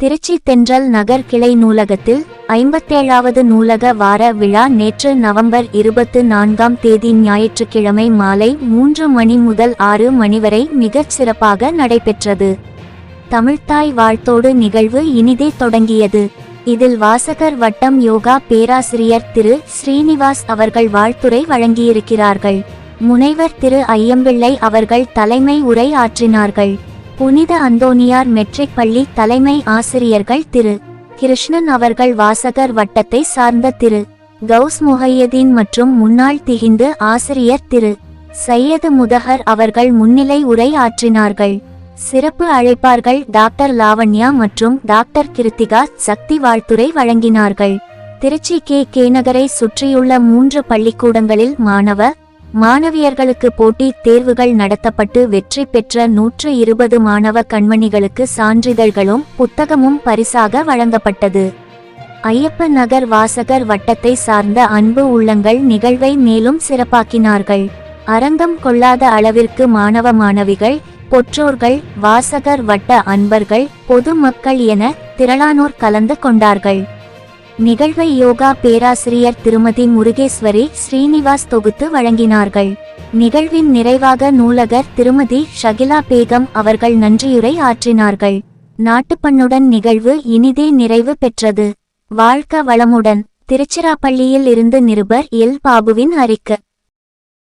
திருச்சி தென்றல் நகர் கிளை நூலகத்தில் ஐம்பத்தேழாவது நூலக வார விழா நேற்று நவம்பர் இருபத்து நான்காம் தேதி ஞாயிற்றுக்கிழமை மாலை மூன்று மணி முதல் ஆறு மணி வரை மிகச் சிறப்பாக நடைபெற்றது. தமிழ்த்தாய் வாழ்த்தோடு நிகழ்வு இனிதே தொடங்கியது. இதில் வாசகர் வட்டம் யோகா பேராசிரியர் திரு ஸ்ரீனிவாஸ் அவர்கள் வாழ்த்துரை வழங்கியிருக்கிறார்கள். முனைவர் திரு ஐயம்பிள்ளை அவர்கள் தலைமை உரை ஆற்றினார்கள். புனித அந்தோனியார் மெட்ரிக் பள்ளி தலைமை ஆசிரியர்கள் திரு. கிருஷ்ணன் அவர்கள் வாசகர் வட்டத்தை சார்ந்த திரு. கவுஸ் முஹையதீன் மற்றும் முன்னாள் திகிந்து ஆசிரியர் திரு. சையது முதஹர் அவர்கள் முன்னிலை உரை ஆற்றினார்கள். சிறப்பு அழைப்பார்கள் டாக்டர் லாவண்யா மற்றும் டாக்டர் கிருத்திகா சக்தி வாழ்த்துரை வழங்கினார்கள். திருச்சி கே. கே. நகரை சுற்றியுள்ள மூன்று பள்ளிக்கூடங்களில் மாணவ மாணவியர்களுக்கு போட்டித் தேர்வுகள் நடத்தப்பட்டு வெற்றி பெற்ற நூற்று இருபது மாணவ கண்மணிகளுக்கு சான்றிதழ்களும் புத்தகமும் பரிசாக வழங்கப்பட்டது. ஐயப்ப நகர் வாசகர் வட்டத்தை சார்ந்த அன்பு உள்ளங்கள் நிகழ்வை மேலும் சிறப்பாக்கினார்கள். அரங்கம் கொள்ளாத அளவிற்கு மாணவ மாணவிகள் பொற்றோர்கள் வாசகர் வட்ட அன்பர்கள் பொதுமக்கள் என திரளானோர் கலந்து கொண்டார்கள். நிகழ்வை யோகா பேராசிரியர் திருமதி முருகேஸ்வரி ஸ்ரீனிவாஸ் தொகுத்து வழங்கினார்கள். நிகழ்வின் நிறைவாக நூலகர் திருமதி ஷகிலா பேகம் அவர்கள் நன்றியுரை ஆற்றினார்கள். நாட்டுப்பண்ணுடன் நிகழ்வு இனிதே நிறைவு பெற்றது. வாழ்க்க வளமுடன். திருச்சிராப்பள்ளியில் இருந்து நிருபர் எல். பாபுவின் அறிக்கை.